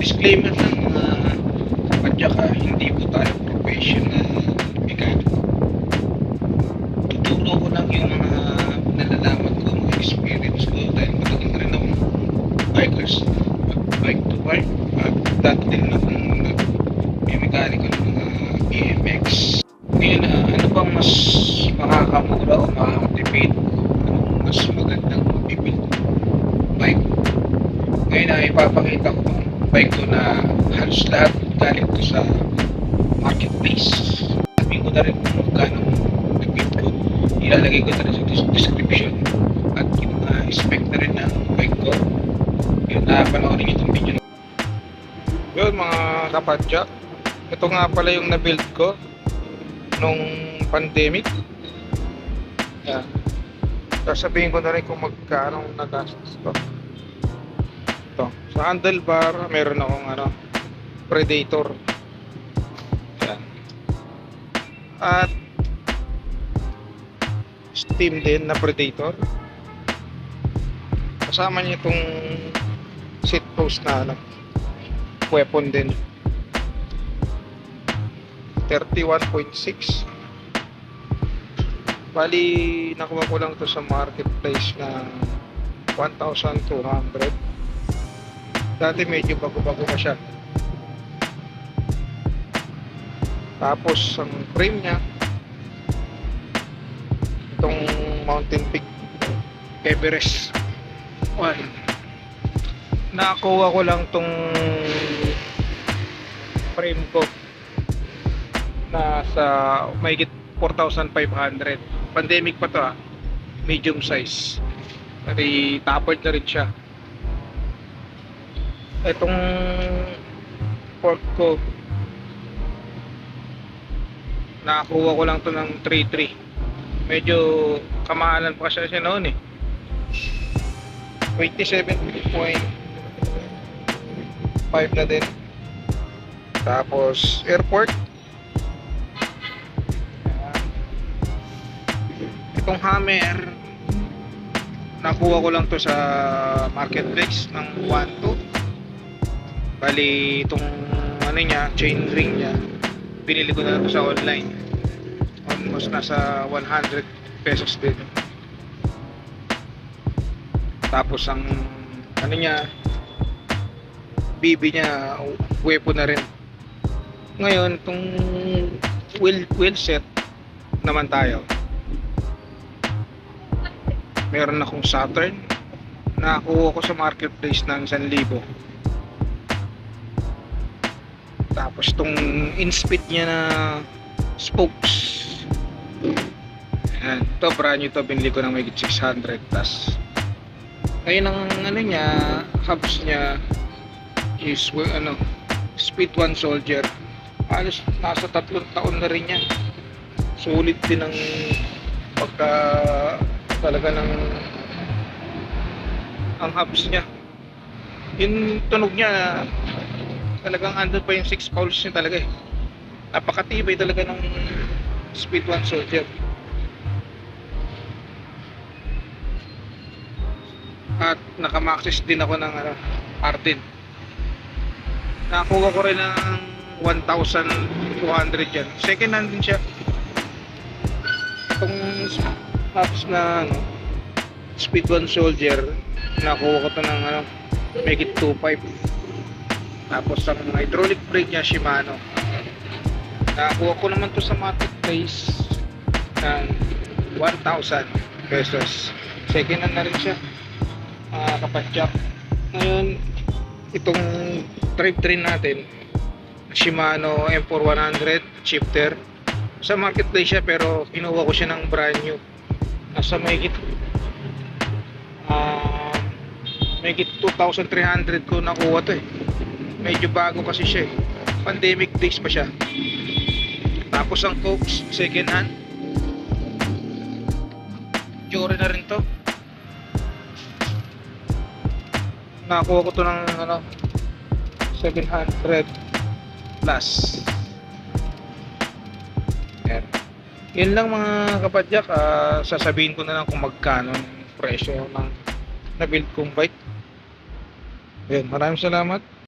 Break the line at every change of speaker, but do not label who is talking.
disclaimer lang mga kapadyak ha, hindi po tayo professional mekaniko. Tuturo ko lang yung mga nalalaman ko, mga experience ko dahil matagal na rin akong bikers. Bike to bike. At dati din akong mekaniko ng mga BMX. Ngayon, ah, ano bang mas makakamura o makakatipid? Anong mas magandang mabibuild bike? Ngayon ay ipapakita ko ang bike ko na halos lahat galing ko sa marketplace. Sabihin ko na rin kung magkano nag-bid ko. Ilalagay ko na rin sa description at yung mga spec na rin ng bike ko. Yun na panoorin nyo itong video. Yun mga kapadyak. Ito nga pala yung na-build ko nung pandemic. Yan. Sasabihin ko na rin kung magkano nagastos ko ito. Sa handlebar, meron akong ano, Predator. Yan. At Steam din na Predator. Kasama niya itong seat post na ano, weapon din. 31.6 Bali, nakuha ko lang to sa marketplace na 1,200 Dati medyo bago-bago pa siya. Tapos ang frame niya itong Mountain Peak Everest 1 Nakakuha ko lang tong frame ko nasa mahigit 4,500 pandemic pa to ah. Medium size. Tapered na rin siya itong fork ko nakakuha ko lang to ng 3.3 medyo kamahalan pa kasi siya noon eh. 27.5 na din. Tapos airport. Itong hammer nakuha ko lang to sa marketplace ng 1.2 Bali, itong ano niya, chain ring niya, binili ko na lang sa online. Almost nasa 100 pesos din. Tapos ang ano niya, BB niya, weapon na rin. Ngayon, itong wheel, wheel set naman tayo. Meron akong Saturn. Nakakuha ko sa marketplace ng 1,000. Tapos itong in-speed niya na spokes. Ayan. Ito, brand new to. Binili ko ng may 600. Tapos, ngayon ang ano niya, hubs niya is well, ano, Speed 1 Soldier. Halos nasa tatlong taon na rin yan. Sulit din ang pagka talaga ng ang hubs niya. Yung tunog niya talagang andun pa yung 6 pulse niya talaga eh. Napakatibay talaga ng Speed 1 Soldier. At nakamaxis din ako ng ano, R10. Nakakuha ko rin ng 1,200 yan. Second hand din siya. Itong apps na ano, Speed 1 Soldier, nakuha ko to ng ano, make it 2.5. Tapos ang hydraulic brake niya Shimano. Nakakuha ko naman to sa marketplace ng 1,000 pesos. Second hand na rin siya. Uh, kapatyak. Ngayon, itong drivetrain natin, Shimano M4100 shifter. Sa marketplace siya pero kinuha ko siya ng brand new. Nasa may uh, may 2,300 ko nakuha to eh medyo bago kasi siya eh. Pandemic days pa siya. Tapos ang Cokes, second hand. Jore na rin to. Nakakuha ko to ng ano, second hand red plus. Yan. Yan lang mga kapadyak. ah, sasabihin ko na lang kung magkano presyo ng na-build kong bike. Yan, maraming salamat.